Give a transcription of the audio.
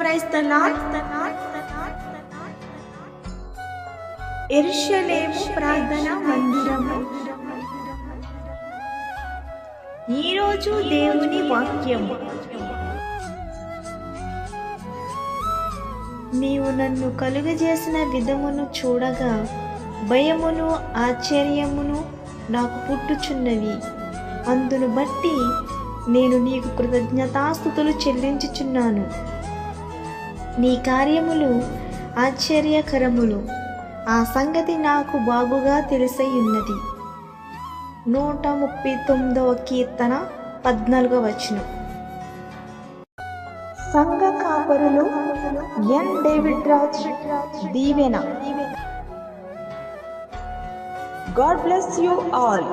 Praise the lord. ఎరుషలేము ప్రార్థన మందిరము ఈరోజు దేవుని వాక్యము నీవు నన్ను కలుగజేసిన విధమును చూడగా భయమును ఆశ్చర్యమును నాకు పుట్టుచున్నవి. అందును బట్టి నేను నీకు కృతజ్ఞతాస్థుతులు చెల్లించుచున్నాను. నీ కార్యములు ఆశ్చర్యకరములు. ఆ సంగతి నాకు బాగుగా తెలిసై ఉన్నది నూట ముప్పై తొమ్మిదవ కీర్తన పద్నాలుగవ వచనం. సంఘ కాపరులు N David Raj Deevena. God bless you all.